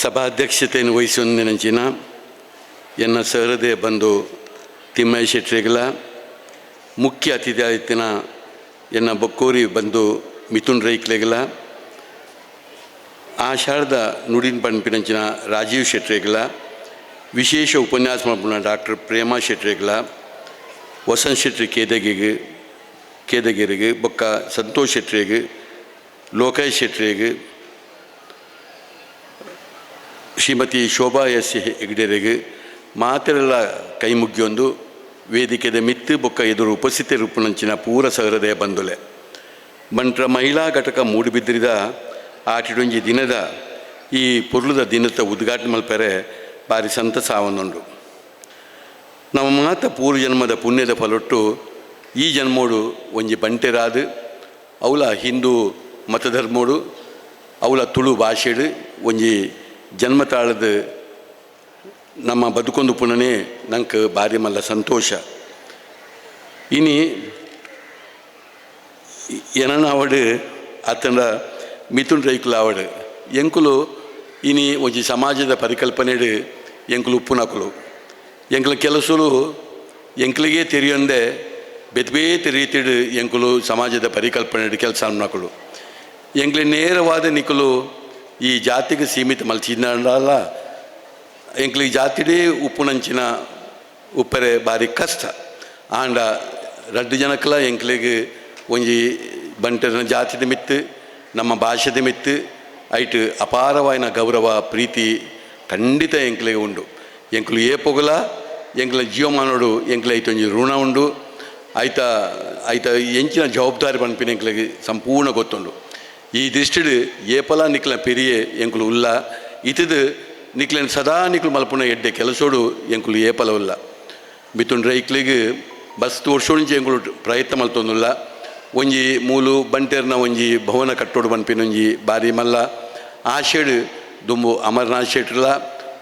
ಸಭಾಧ್ಯಕ್ಷತೆಯನ್ನು ವಹಿಸೊಂದಿನಂಚಿನ ಎನ್ನ ಸಹೃದಯ ಬಂಧು ತಿಮ್ಮಯ್ಯ ಶೆಟ್ಟಿಗಳ ಮುಖ್ಯ ಅತಿಥಿ ಆಯ್ತಿನ ಎನ್ನ ಬೊಕ್ಕೋರಿ ಬಂಧು ಮಿಥುನ್ ರೈಕ್ಲೆಗಳ ಆಷಾಢದ ನುಡಿನ ಪಂಪಿನಂಚಿನ ರಾಜೀವ್ ಶೆಟ್ರೆಗಳ ವಿಶೇಷ ಉಪನ್ಯಾಸ ಡಾಕ್ಟರ್ ಪ್ರೇಮ ಶೆಟ್ರೆಗಳ ವಸಂತ್ ಶೆಟ್ರಿ ಕೇದಗಿಗೆ, ಕೇದಗಿರಿಗೆ, ಬೊಕ್ಕ ಸಂತೋಷ್ ಶೆಟ್ರಿಗೆ ಲೋಕೇಶ್ ಶೆಟ್ರಿಗೆ ಶ್ರೀಮತಿ ಶೋಭಾ ಎಸ್ ಹೆಗ್ಡೆರೆಗೆ ಮಾತೆರೆಲ್ಲ ಕೈ ಮುಗಿಯೊಂದು ವೇದಿಕೆದ ಮಿತ್ತು ಬೊಕ್ಕ ಎದುರು ಉಪಸ್ಥಿತಿ ರೂಪುನಂಚಿನ ಪೂರ ಸಹೃದಯ ಬಂದುಲೆ. ಬಂಟ್ರ ಮಹಿಳಾ ಘಟಕ ಮೂಡಿಬಿದ್ರಿದ ಆಟಿಡೊಂಜಿ ದಿನದ ಈ ಪೊರ್ಲುದ ದಿನದ ಉದ್ಘಾಟನೆ ಮಲ್ಪರೆ ಭಾರಿ ಸಂತಸ ಆವೊಂದುಂಡು ನಮ್ಮ ಮಾತ ಪೂರ್ವ ಜನ್ಮದ ಪುಣ್ಯದ ಫಲೊಟ್ಟು ಈ ಜನ್ಮೋಡು ಒಂಜಿ ಬಂಟೆರಾದು ಅವಳ ಹಿಂದೂ ಮತಧರ್ಮೋಡು ಅವಳ ತುಳು ಭಾಷೆಡು ಒಂಜಿ ಜನ್ಮ ತಾಳದ ನಮ್ಮ ಬದುಕೊಂದು ಪುಣನೆ ನಂಗೆ ಭಾರಿ ಮಲ್ಲ ಸಂತೋಷ. ಇನಿ ಏನನ ಅವಡು ಆತನ ಮಿಥುನ್ ರೈಕುಲ ಅವಡು, ಎಂಕುಲು ಇನಿ ಒಂಜಿ ಸಮಾಜದ ಪರಿಕಲ್ಪನೆಡು ಎಂಕುಲು ಉಪ್ಪುನಕುಲು ಎಂಕುಲ ಕೆಲಸಲು ಎಂಕಲಿಗೆ ತೆರೆಯೊಂದೆ ಬೇತೆ ಬೇತೆ ಎಂಕುಲು ಸಮಾಜದ ಪರಿಕಲ್ಪನೆ ಕೆಲಸ ಅನ್ನಕುಳು ಎಂಕ್ಲೆ ನೇರವಾದ ನಿಕುಲು ಈ ಜಾತಿಗೆ ಸೀಮಿತ ಮಲ್ಚಿದ್ದಲ್ಲ ಎಂಕ್ಲಿ ಜಾತಿಡೇ ಉಪ್ಪುನಂಚಿನ ಉಪ್ಪರೆ ಬಾರಿ ಕಷ್ಟ. ಆಂಡ ರಡ್ಡು ಜನಕ್ಕಲ ಎಂಕ್ಲಿಗೆ ಒಂಜಿ ಬಂಟನ ಜಾತಿದ ಮಿತ್ತು, ನಮ್ಮ ಭಾಷೆದ ಮಿತ್ತು, ಐಟ್ ಅಪಾರವಾಯಿನ ಗೌರವ, ಪ್ರೀತಿ ಖಂಡಿತ ಎಂಕ್ಲಿಗೆ ಉಂಡು. ಎಂಕ್ಲು ಏ ಪೊಗಲ, ಎಂಕ್ಲ ಜೀವಮಾನೋಡು ಎಂಕ್ಲ ಒಂಜಿ ಋಣ ಉಂಡು. ಐತ ಐತ ಎಂಚಿನ ಜವಾಬ್ದಾರಿ ಪನ್ಪಿನ ಎಂಕ್ಲಿಗೆ ಸಂಪೂರ್ಣ ಗೊತ್ತುಂಡು. ಈ ಏಪಲ ನಿಕ್ಲ ಪೆರಿಯೆ ಎಂಕುಲು ಉಲ್ಲ, ಇತಿದು ನಿಕ್ಲೆನ್ ಸದಾ ನಿಕ್ಲು ಮಲ್ಪುನ ಎಡ್ಡೆ ಕೆಲಸೋಡು ಎಂಕುಲು ಏಪಲ ಉಲ್ಲ. ಮಿಥುನ್ ರೈಕ್ಲಿಗೆ ಬಸ್ ತೋರ್ಸೋಣಿಂಚಿ ಎಂಕುಲು ಪ್ರಯತ್ನ ಮಲ್ತೊಂದುಲ್ಲ. ಒಂಜಿ ಮೂಲು ಬಂಟೇರ್ನ ಒಂಜಿ ಭವನ ಕಟ್ಟೋಡು ಬನ್ಪಿನೊಂಜಿ ಬಾರಿ ಮಲ್ಲ. ಆಶೆಡು ದುಂಬು ಅಮರ್ನಾಥ್ ಶೆಟ್ರಲ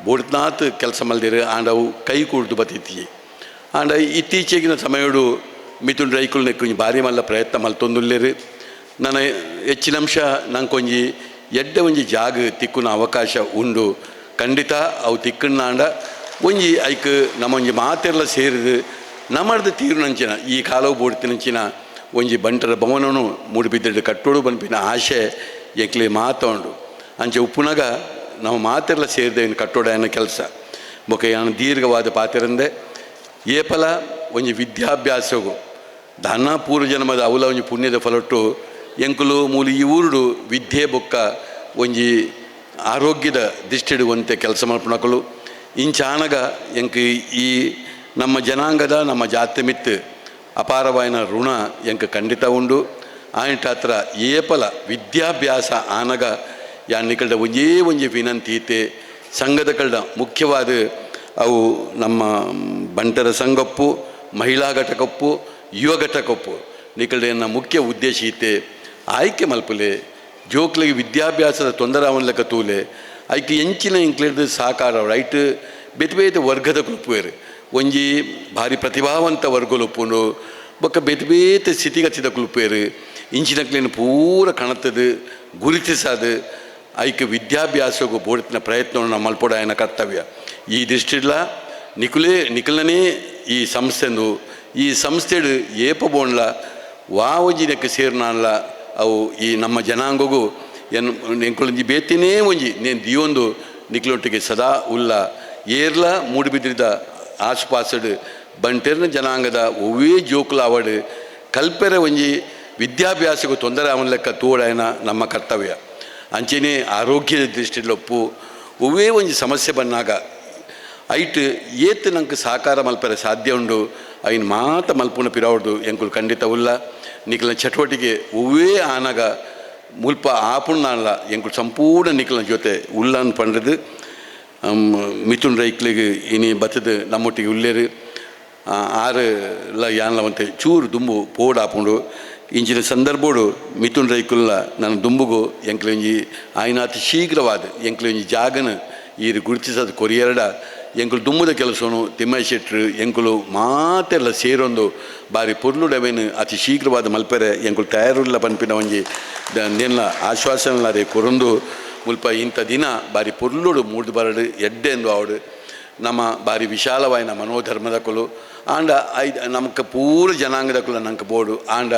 ಬೋಡ್ನಾಥ್ ಕೆಲಸ ಮಲ್ದಿರು ಆಂಡವು ಕೈ ಕೂಡ್ದು ಬತ್ತಿತ್ತಿ ಆಂಡ ಇತ್ತೀಚೆಗಿನ ಸಮಯಡು ಮಿಥುನ್ ರೈಕುಲ್ ನೆಕ್ಕೊಂಜಿ ಬಾರಿ ಮಲ್ಲ ಪ್ರಯತ್ನ ಮಲ್ತೊಂದುಲ್ಲೇರು. ನನ್ನ ಹೆಚ್ಚಿನ ಅಂಶ ನಂಗೊಂಜಿ ಎಡ್ಡೆ ಒಂಜಿ ಜಾಗ ತಿಕ್ಕುನ ಅವಕಾಶ ಉಂಡು. ಖಂಡಿತ ಅವು ತಿಕ್ಕಣ್ಣಾಂಡ ಒಂಜಿ ಐಕ್ ನಮ್ಮೊಂಜಿ ಮಾತೆಲ್ಲ ಸೇರಿದು ನಮ್ಮಡ್ದು ತೀರ್ನಂಚಿನ, ಈ ಕಾಲವು ಬೋಡ್ತಿನಂಚಿನ ಒಂಜಿ ಬಂಟರ ಭವನನು ಮೂಡಿಬಿದ್ದ ಕಟ್ಟೋಡು ಬನ್ಪಿನ ಆಶೆ ಎಕ್ಲಿ ಮಾತಾಂಡು ಅಂಚೆ ಉಪ್ಪುನಾಗ ನಾವು ಮಾತೆರ್ಲ ಸೇರಿದೇವಿನ ಕಟ್ಟೋಡ ಅನ್ನೋ ಕೆಲಸ. ಬೊಕ ಯಾನ್ ದೀರ್ಘವಾದ ಪಾತ್ರಂದೆ ಏಪಲ ಒಂಜಿ ವಿದ್ಯಾಭ್ಯಾಸವು ಧನ ಪೂರ್ವ ಜನ್ಮದ ಅವಲ ಒಂಜಿ ಪುಣ್ಯದ ಫಲೊಟ್ಟು ಎಂಕುಲು ಮೂಲ ಊರುಡು ವಿದ್ಯೆ ಬೊಕ್ಕ ಒಂಜಿ ಆರೋಗ್ಯದ ದಿಷ್ಟಿಡು ಒಂತೆ ಕೆಲಸ ಮಲ್ಪನಕಲು ಇಂಚಾನಗ ಎಂಕ್ ಈ ನಮ್ಮ ಜನಾಂಗದ, ನಮ್ಮ ಜಾತಿ ಮಿತ್ತು ಅಪಾರವಾಯಿನ ಋಣ ಎಂಕ್ ಖಂಡಿತ ಉಂಡು. ಆಯ್ತ ಹತ್ರ ಏಪಲ ವಿದ್ಯಾಭ್ಯಾಸ ಆನಗ ಯಾನಿಕಲ್ಡ ಒಂಜೇ ಒಂಜಿ ವಿನಂತಿ ಇತ್ತೆ. ಸಂಘದ ಕಲ್ಡ ಮುಖ್ಯವಾದ ಅವು ನಮ್ಮ ಬಂಟರ ಸಂಘಪ್ಪು, ಮಹಿಳಾ ಘಟಕಪ್ಪು, ಯುವ ಘಟಕಪ್ಪು ನಿಕಲ್ಡ ಮುಖ್ಯ ಉದ್ದೇಶ ಈತೆ ಆಯ್ಕೆ ಮಲ್ಪಲೆ, ಜೋಕ್ಲಿಗೆ ವಿದ್ಯಾಭ್ಯಾಸದ ತೊಂದರೆ ಅವನ್ಲಕ ತೂಲೆ ಐಕೆ ಎಂಚಿನ ಇಂಕ್ಲಿಡ್ದು ಸಾಕಾರ ರೈಟ್, ಬೇತೆ ಬೇತೆ ವರ್ಗದ ಕುಲುಪುವೇರು ಒಂಜಿ ಭಾರಿ ಪ್ರತಿಭಾವಂತ ವರ್ಗಲೊಪ್ಪುಂಡು ಬೊಕ್ಕ ಬೇತೆ ಬೇತೆ ಸ್ಥಿತಿಗತಿದ ಇಂಚಿನ ಇಂಚಿನಕ್ಲೇನು ಪೂರ ಕಣತದು ಗುರುತಿಸದು ಐಕೆ ವಿದ್ಯಾಭ್ಯಾಸಗೂ ಬೋಡ್ತಿನ ಪ್ರಯತ್ನವನ್ನು ಮಲ್ಪೊಡ ಆಯನ ಕರ್ತವ್ಯ. ಈ ದೃಷ್ಟಿಡ್ಲ ನಿಕುಲೇ, ನಿಕಲನೇ ಈ ಸಂಸ್ಥೆಂದು ಈ ಸಂಸ್ಥೆಡು ಏಪ ಬೋಣ್ಲ ವಾವಜಿನಕ್ಕೆ ಸೇರ್ನಾನ್ಲ ಅವು ಈ ನಮ್ಮ ಜನಾಂಗಗೂ ಎನ್ ನೆಂಕೊಳಂಜಿ ಬೇತಿನೇ ಒಂಜಿ. ನೇನು ದಿಯೊಂದು ನಿಕ್ಲೊಟ್ಟಿಗೆ ಸದಾ ಉಲ್ಲ. ಏರ್ಲ ಮೂಡಿಬಿದ್ರಿದ ಆಸುಪಾಸಡು ಬಂಟೆರ್ನ ಜನಾಂಗದ ಒವ್ವೇ ಜೋಕುಲ ಅವಡು ಕಲ್ಪೆರೆ ಒಂಜಿ ವಿದ್ಯಾಭ್ಯಾಸಕ್ಕೂ ತೊಂದರೆ ಅವನ ಲೆಕ್ಕ ತೋಡಾಯನ ನಮ್ಮ ಕರ್ತವ್ಯ. ಅಂಚೆನೆ ಆರೋಗ್ಯದ ದೃಷ್ಟಿಲೊಪ್ಪು ಒವ್ವೇ ಒಂಜಿ ಸಮಸ್ಯೆ ಬಂದಾಗ ಐಟ್ ಏತ್ ನಂಗೆ ಸಹಕಾರ ಮಲ್ಪರೆ ಸಾಧ್ಯ ಉಂಡು. ಐನ್ ಮಾತ ಮಲ್ಪುನ ಪಿರಾವಡ್ದು ಎಂಕುಲು ಖಂಡಿತ ಉಲ್ಲ. ನಿಖಿಲ ಚಟುವಟಿಕೆ ಒವ್ವೇ ಆನಗ ಮುಲ್ಪ ಆಪುಣ್ಣಲ್ಲ ಎಂಕುಲು ಸಂಪೂರ್ಣ ನಿಖಿಲ ಜೊತೆ ಉಲ್ಲನ್ ಪಂಡದು ಮಿಥುನ್ ರೈಕ್ಲಿಗೆ ಇನಿ ಬತ್ತದು ನಮ್ಮೊಟ್ಟಿಗೆ ಉಲ್ಲೇರು. ಆರು ಲ ಯಾನ್ಲ ಒಂತೆ ಚೂರು ದುಂಬು ಪೋಡ್ ಆಪುಂಡು. ಇಂಚಿನ ಸಂದರ್ಭೋಡು ಮಿಥುನ್ ರೈಕುಲ್ಲ ನನ್ನ ದುಂಬುಗು ಎಂಕ್ಲೊಂಜಿ ಆಯ್ನ ಅತಿ ಶೀಘ್ರವಾದ ಎಂಕ್ಲೊಂಜಿ ಜಾಗನ ಈರು ಗುರುತಿಸೋದು ಕೊರಿಯರಡ ಎಂಕುಲು ದುಮ್ಮದ ಕೆಲಸನು ತಿಮ್ಮೈ ಶೆಟ್ರು ಎಂಕುಲು ಮಾತೆಲ್ಲ ಸೇರೊಂದು ಬಾರಿ ಪೊರ್ಲುಡವೇನು ಅತಿ ಶೀಘ್ರವಾದ ಮಲ್ಪೆರೆ ಎಂಕುಲು ತಯಾರುಲ್ಲ ಪನ್ಪಿನ ಒಂಜಿ ನೆಲ್ಲ ಆಶ್ವಾಸನಲಾರೆ ಕೊರೊಂದು ಮುಲ್ಪ ಇಂಥ ದಿನ ಬಾರಿ ಪೊರ್ಲುಡು ಮೂಡು ಬರಡು, ಎಡ್ಡೆ ಎಂದು ಆವಡು. ನಮ್ಮ ಬಾರಿ ವಿಶಾಲವಾಯಿನ ಮನೋಧರ್ಮದ ಕುಲು. ಆಂಡ ಐದು ನಮ್ಗೆ ಪೂರ ಜನಾಂಗದ ಕುಲ ನಂಗೆ ಬೋಡು. ಆಂಡ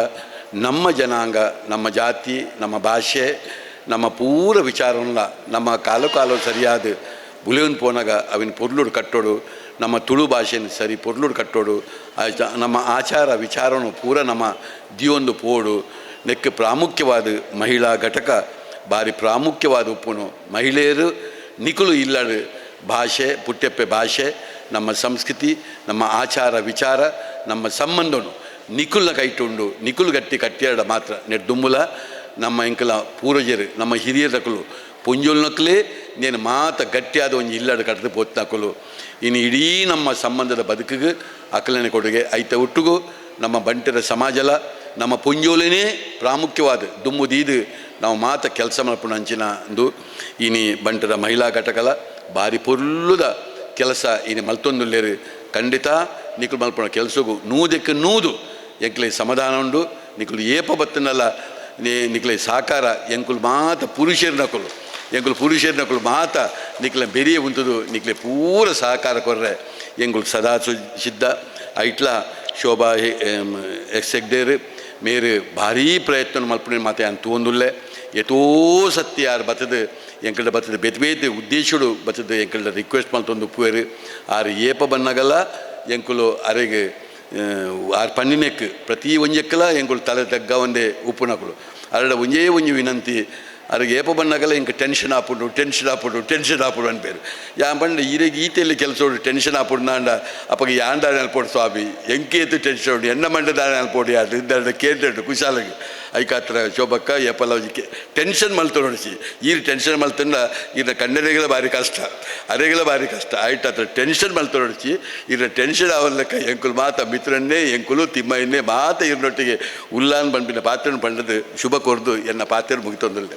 ನಮ್ಮ ಜನಾಂಗ, ನಮ್ಮ ಜಾತಿ, ನಮ್ಮ ಭಾಷೆ, ನಮ್ಮ ಪೂರ ವಿಚಾರವನ್ನ ನಮ್ಮ ಕಾಲು ಕಾಲು ಸರಿಯಾದ ಉಳಿಯೊಂದು ಪೋನಾಗ ಅವಿನ ಪೊರ್ಲುಡು ಕಟ್ಟೋಡು, ನಮ್ಮ ತುಳು ಭಾಷೆನ ಸರಿ ಪೊರ್ಲುಡು ಕಟ್ಟೋಡು ನಮ್ಮ ಆಚಾರ ವಿಚಾರನು ಪೂರ ನಮ್ಮ ದಿಯೊಂದು ಪೋಡು. ನೆಕ್ಕೆ ಪ್ರಾಮುಖ್ಯವಾದ ಮಹಿಳಾ ಘಟಕ, ಭಾರಿ ಪ್ರಾಮುಖ್ಯವಾದ ಉಪ್ಪುನು ಮಹಿಳೆಯರು ನಿಕುಲು ಇಲ್ಲದ ಭಾಷೆ, ಪುಟ್ಟೆಪ್ಪೆ ಭಾಷೆ, ನಮ್ಮ ಸಂಸ್ಕೃತಿ, ನಮ್ಮ ಆಚಾರ ವಿಚಾರ, ನಮ್ಮ ಸಂಬಂಧನು ನಿಕುಲ್ನ ಕೈಟುಂಡು ನಿಕುಲು ಗಟ್ಟಿ ಕಟ್ಟಿಯಾಡ ಮಾತ್ರ ನೆಡ್ದುಮ್ಮುಲ ನಮ್ಮ ಎಂಕಲ ಪೂರ್ವಜರು, ನಮ್ಮ ಹಿರಿಯರಕಲು ಪುಂಜುಲ್ನಕ್ಲೇ ನೀನು ಮಾತ ಗಟ್ಟಿಯಾದ ಒಂದು ಇಲ್ಲಡ ಕಟ್ಟದು ಪೋತ್ನಾಕಲು ಇನ್ನು ಇಡೀ ನಮ್ಮ ಸಂಬಂಧದ ಬದುಕಿಗೆ ಅಕಲನೆ ಕೊಡುಗೆ. ಐತ ಒಟ್ಟಿಗೂ ನಮ್ಮ ಬಂಟರ ಸಮಾಜಲ, ನಮ್ಮ ಪುಂಜೋಲಿನೇ ಪ್ರಾಮುಖ್ಯವಾದ ದುಮ್ಮು ದೀದು ನಾವು ಮಾತ ಕೆಲಸ ಮಲ್ಪುಣ ಅಂಚಿನ ಅಂದು. ಇನಿ ಬಂಟರ ಮಹಿಳಾ ಘಟಕಲ ಭಾರಿ ಪೊರ್ಲುದ ಕೆಲಸ ಇನಿ ಮಲ್ತೊಂದುಲ್ಲೇರು. ಖಂಡಿತ ನಿಕುಲು ಮಲ್ಪಣ ಕೆಲಸಗೂ ನೂದಕ್ಕೆ ನೂದು ಎಂಕ್ಲೆ ಸಮಾಧಾನ ಉಂಡು. ನಿಕುಲು ಏಪ ಬತ್ತನಲ್ಲ ನೇ ನಿಕ್ಲೆ ಸಾಕಾರ, ಎಂಕುಲು ಮಾತ ಪುರುಷರು ನಕುಲು ಪುರುಷರು ನಕುಲು ಮಾತ ನಿಕ್ಲೆ ಬೆರಿಯ ಉಂತದು ನಿಕ್ಲೆ ಪೂರ ಸಹಕಾರ ಕೊರ್ರೆ ಎಂಕುಲು ಸದಾ ಸು- ಸಿದ್ಧ ಐಟ್ಲ ಶೋಭಾ ಎಕ್ಸೆಗ್ಡೇರ್ ಮೇರು ಭಾರೀ ಪ್ರಯತ್ನ ಮಲ್ಪನೆ ಮಾತೆ ಅಂತ ತೋಂದುಲ್ಲೆ ಎತೋ ಸತ್ಯ ಯಾರು ಬತ್ತದು ಎಂಕಲ್ಡ ಬತ್ತದ ಬೇತೆ ಬೇತೆ ಉದ್ದೇಶಡು ಬತ್ತದ ಎಂಕಲ್ಡ ರಿಕ್ವೆಸ್ಟ್ ಮಲ್ತೊಂದು ಉಪ್ಪುವೇರು ಆರು ಏಪ ಬನ್ನಗಲ್ಲ ಎಂಕುಲು ಅರೆಗೆ ಆರು ಪನ್ನಿನೆಕ್ ಪ್ರತಿ ಒಂಜೆಕ್ಕಲ ಎಂಕುಲು ತಲೆ ತಗ್ಗ ಒಂದೇ ಉಪ್ಪುನಕುಲು ಅರಡ ಒಂಜೇ ಒಂಜಿ ವಿನಂತಿ ಅರಿಗೆ ಏಪ ಬನ್ನಗಲ್ಲ ಇಂಕ ಟೆನ್ಷನ್ ಆಪುಂಡು ಟೆನ್ಷನ್ ಆಪುಂಡು ಟೆನ್ಷನ್ ಆಪುಡು ಅನ್ಪೇರು ಯಾ ಪಂಡ ಈರೆಗೆ ಈತೆಯಲ್ಲಿ ಕೆಲಸ ಉಂಡು ಟೆನ್ಷನ್ ಆಪುಡು ನಾಂಡ ಅಪ್ಪಗೆ ಯಾಂಡ ಅನ್ಪೋಡು ಸ್ವಾಮಿ ಎಂಕೇತು ಟೆನ್ಷನ್ ಉಂಡು ಎನ್ನ ಮಂಡ ದಾಣ ಅನ್ಪೋಡು ಯಾರು ಇದ್ದ ಕೇಳ್ತಂಡು ಕುಶಾಲಗೆ ಐಕಾತ್ರ, ಶೋಭಕ್ಕ ಏಪಲ್ಲ ಟೆನ್ಷನ್ ಮಲ್ತು ನೋಡಿಸಿ ಈ ಟೆನ್ಷನ್ ಮಲ್ತಂಡ ಇದ್ರ ಕಣ್ಣರೆಗಳ ಭಾರಿ ಕಷ್ಟ. ಅರೆಗಳ ಭಾರಿ ಕಷ್ಟ. ಆಯ್ತು ಹತ್ರ ಟೆನ್ಷನ್ ಮಲ್ತು ನೋಡಿಸಿ ಇದ್ರ ಟೆನ್ಷನ್ ಅವಲ್ಲಕ್ಕ ಎಂಕುಲು ಮಾತ ಮಿತ್ರನ್ನೇ, ಎಂಕುಲು, ತಿಮ್ಮಯ್ಯನ್ನೇ ಮಾತ ಇರ್ನೊಟ್ಟಿಗೆ ಉಲ್ಲಾನ್ ಬಂಪಿನ ಪಾತ್ರನ ಪಂಡದು ಶುಭ ಕೊರ್ದು ಎನ್ನ ಪಾತ್ರ ಮುಗಿತೊಂದಿಲ್ಲ.